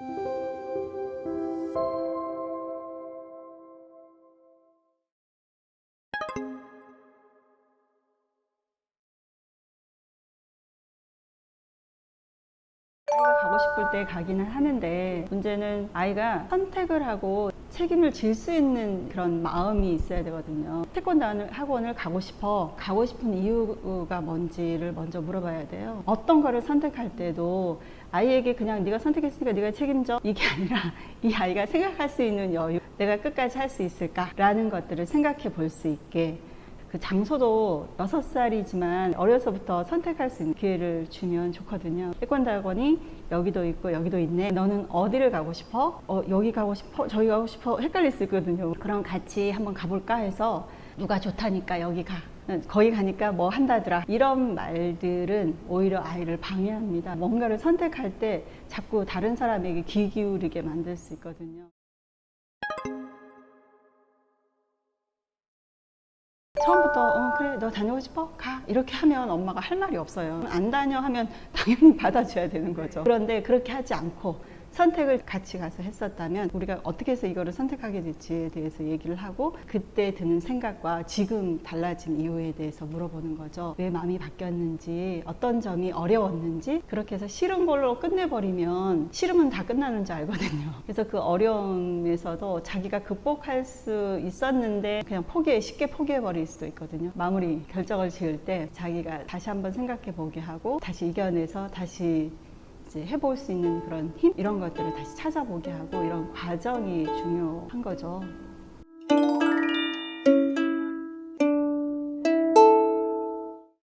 가고 싶을 때 가기는 하는데 문제는 아이가 선택을 하고 책임을 질 수 있는 그런 마음이 있어야 되거든요. 태권도 학원을 가고 싶어. 가고 싶은 이유가 뭔지를 먼저 물어봐야 돼요. 어떤 거를 선택할 때도 아이에게 그냥 네가 선택했으니까 네가 책임져. 이게 아니라 이 아이가 생각할 수 있는 여유, 내가 끝까지 할 수 있을까라는 것들을 생각해 볼 수 있게 그 장소도 6살이지만 어려서부터 선택할 수 있는 기회를 주면 좋거든요. 태권도 학원이 여기도 있고 여기도 있네. 너는 어디를 가고 싶어? 어, 여기 가고 싶어? 저기 가고 싶어? 헷갈릴 수 있거든요. 그럼 같이 한번 가볼까 해서 누가 좋다니까 여기 가. 거기 가니까 뭐 한다더라. 이런 말들은 오히려 아이를 방해합니다. 뭔가를 선택할 때 자꾸 다른 사람에게 귀 기울이게 만들 수 있거든요. 처음부터 어 그래 너 다녀오고 싶어? 가. 이렇게 하면 엄마가 할 말이 없어요. 안 다녀 하면 당연히 받아줘야 되는 거죠. 그런데 그렇게 하지 않고 선택을 같이 가서 했었다면 우리가 어떻게 해서 이거를 선택하게 될지에 대해서 얘기를 하고 그때 드는 생각과 지금 달라진 이유에 대해서 물어보는 거죠. 왜 마음이 바뀌었는지 어떤 점이 어려웠는지 그렇게 해서 싫은 걸로 끝내버리면 싫으면 다 끝나는 줄 알거든요. 그래서 그 어려움에서도 자기가 극복할 수 있었는데 그냥 포기해 쉽게 포기해 버릴 수도 있거든요. 마무리 결정을 지을 때 자기가 다시 한번 생각해 보게 하고 다시 이겨내서 다시 이제 해볼 수 있는 그런 힘 이런 것들을 다시 찾아보게 하고 이런 과정이 중요한 거죠.